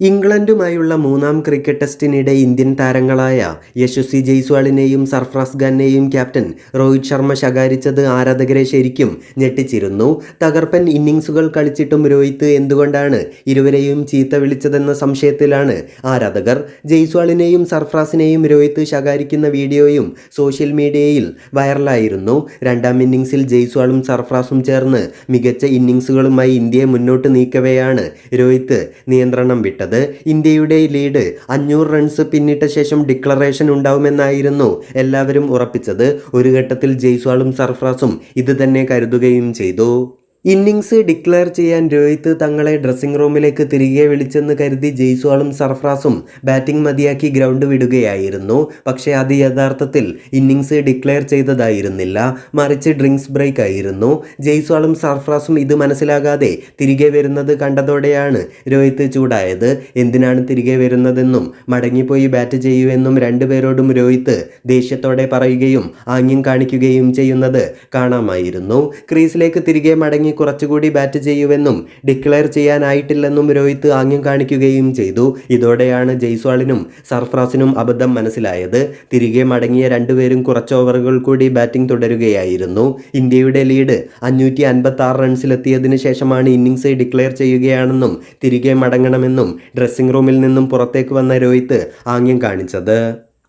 ഇംഗ്ലണ്ടുമായുള്ള മൂന്നാം ക്രിക്കറ്റ് ടെസ്റ്റിനിടെ ഇന്ത്യൻ താരങ്ങളായ യശസ്വി ജയ്സ്വാളിനെയും സർഫ്രാസ് ഖാനെയും ക്യാപ്റ്റൻ രോഹിത് ശർമ്മ ശകാരിച്ചത് ആരാധകരെ ശരിക്കും ഞെട്ടിച്ചിരുന്നു. തകർപ്പൻ ഇന്നിങ്സുകൾ കളിച്ചിട്ടും രോഹിത് എന്തുകൊണ്ടാണ് ഇരുവരെയും ചീത്ത വിളിച്ചതെന്ന സംശയത്തിലാണ് ആരാധകർ. ജയ്സ്വാളിനെയും സർഫ്രാസിനെയും രോഹിത് ശകാരിക്കുന്ന വീഡിയോയും സോഷ്യൽ മീഡിയയിൽ വൈറലായിരുന്നു. രണ്ടാം ഇന്നിങ്സിൽ ജയ്സ്വാളും സർഫ്രാസും ചേർന്ന് മികച്ച ഇന്നിങ്സുകളുമായി ഇന്ത്യയെ മുന്നോട്ട് നീക്കവെയാണ് രോഹിത് നിയന്ത്രണം വിട്ടത്. ഇന്ത്യയുടെ ലീഡ് അഞ്ഞൂറ് റൺസ് പിന്നിട്ട ശേഷം ഡിക്ലറേഷൻ ഉണ്ടാവുമെന്നായിരുന്നു എല്ലാവരും ഉറപ്പിച്ചത്. ഒരു ഘട്ടത്തിൽ ജയ്സ്വാളും സർഫ്രാസും ഇത് തന്നെ കരുതുകയും ചെയ്തു. ഇന്നിങ്സ് ഡിക്ലെയർ ചെയ്യാൻ രോഹിത് തങ്ങളെ ഡ്രസ്സിംഗ് റൂമിലേക്ക് തിരികെ വിളിച്ചെന്ന് കരുതി ജയ്സ്വാളും സർഫ്രാസും ബാറ്റിംഗ് മതിയാക്കി ഗ്രൗണ്ട് വിടുകയായിരുന്നു. പക്ഷേ അത് യഥാർത്ഥത്തിൽ ഇന്നിങ്സ് ഡിക്ലെയർ ചെയ്തതായിരുന്നില്ല. മറിച്ച് ഡ്രിങ്ക്സ് ബ്രേക്ക് ആയിരുന്നു. ജയ്സ്വാളും സർഫ്രാസും ഇത് മനസ്സിലാകാതെ തിരികെ വരുന്നത് കണ്ടതോടെയാണ് രോഹിത് ചൂടായത്. എന്തിനാണ് തിരികെ വരുന്നതെന്നും മടങ്ങിപ്പോയി ബാറ്റ് ചെയ്യുമെന്നും രണ്ടുപേരോടും രോഹിത് ദേഷ്യത്തോടെ പറയുകയും ആംഗ്യം കാണിക്കുകയും ചെയ്യുന്നത് കാണാമായിരുന്നു. ക്രീസിലേക്ക് തിരികെ മടങ്ങി കുറച്ചുകൂടി ബാറ്റ് ചെയ്യുമെന്നും ഡിക്ലെയർ ചെയ്യാനായിട്ടില്ലെന്നും രോഹിത് ആംഗ്യം കാണിക്കുകയും ചെയ്തു. ഇതോടെയാണ് ജയ്സ്വാളിനും സർഫ്രാസിനും അബദ്ധം മനസ്സിലായത്. തിരികെ മടങ്ങിയ രണ്ടുപേരും കുറച്ച് ഓവറുകൾ കൂടി ബാറ്റിംഗ് തുടരുകയായിരുന്നു. ഇന്ത്യയുടെ ലീഡ് അഞ്ഞൂറ്റി അൻപത്തി ആറ് റൺസിലെത്തിയതിന് ശേഷമാണ് ഇന്നിങ്സ് ഡിക്ലെയർ ചെയ്യുകയാണെന്നും തിരികെ മടങ്ങണമെന്നും ഡ്രസ്സിംഗ് റൂമിൽ നിന്നും പുറത്തേക്ക് വന്ന രോഹിത് ആംഗ്യം കാണിച്ചത്.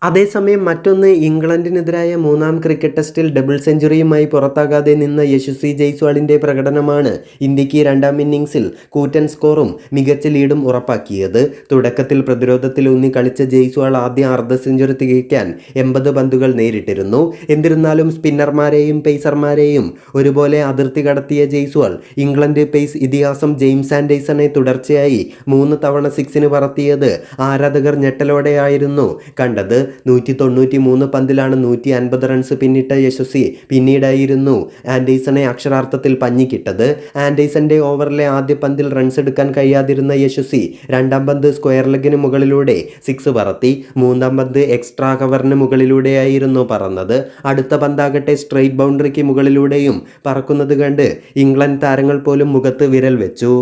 അതേസമയം മറ്റൊന്ന് ഇംഗ്ലണ്ടിനെതിരായ മൂന്നാം ക്രിക്കറ്റ് ടെസ്റ്റിൽ ഡബിൾ സെഞ്ചുറിയുമായി പുറത്താകാതെ നിന്ന യശസ്വി ജയ്സ്വാളിന്റെ പ്രകടനമാണ് ഇന്ത്യയ്ക്ക് രണ്ടാം ഇന്നിംഗ്സിൽ കൂറ്റൻ സ്കോറും മികച്ച ലീഡും ഉറപ്പാക്കിയത്. തുടക്കത്തിൽ പ്രതിരോധത്തിൽ ഊന്നി കളിച്ച ജയ്സ്വാൾ ആദ്യ അർദ്ധ സെഞ്ചുറി തികയ്ക്കാൻ എൺപത് പന്തുകൾ നേരിട്ടിരുന്നു. എന്നിരുന്നാലും സ്പിന്നർമാരെയും പേസർമാരെയും ഒരുപോലെ അതിർത്തി കടത്തിയ ജയ്സ്വാൾ ഇംഗ്ലണ്ട് പേസ് ഇതിഹാസം ജെയിംസ് ആൻഡേഴ്സണെ തുടർച്ചയായി മൂന്ന് തവണ സിക്സിന് പറത്തിയത് ആരാധകർ ഞെട്ടലോടെയായിരുന്നു കണ്ടത്. നൂറ്റി തൊണ്ണൂറ്റി മൂന്ന് പന്തിലാണ് നൂറ്റി അൻപത് റൺസ് പിന്നിട്ട യശസ്വി. പിന്നീടായിരുന്നു ആൻഡേഴ്സണെ അക്ഷരാർത്ഥത്തിൽ പഞ്ഞിക്കിട്ടത്. ആൻഡേഴ്സന്റെ ഓവറിലെ ആദ്യ പന്തിൽ റൺസ് എടുക്കാൻ കഴിയാതിരുന്ന യശസ്വി രണ്ടാം പന്ത് സ്ക്വയർ ലെഗിന് മുകളിലൂടെ സിക്സ് പറത്തി. മൂന്നാം പന്ത് എക്സ്ട്രാ കവറിന് മുകളിലൂടെയായിരുന്നു പറന്നത്. അടുത്ത പന്താകട്ടെ സ്ട്രെയിറ്റ് ബൗണ്ടറിക്ക് മുകളിലൂടെയും പറക്കുന്നത് കണ്ട് ഇംഗ്ലണ്ട് താരങ്ങൾ പോലും മുഖത്ത് വിരൽ വെച്ചു.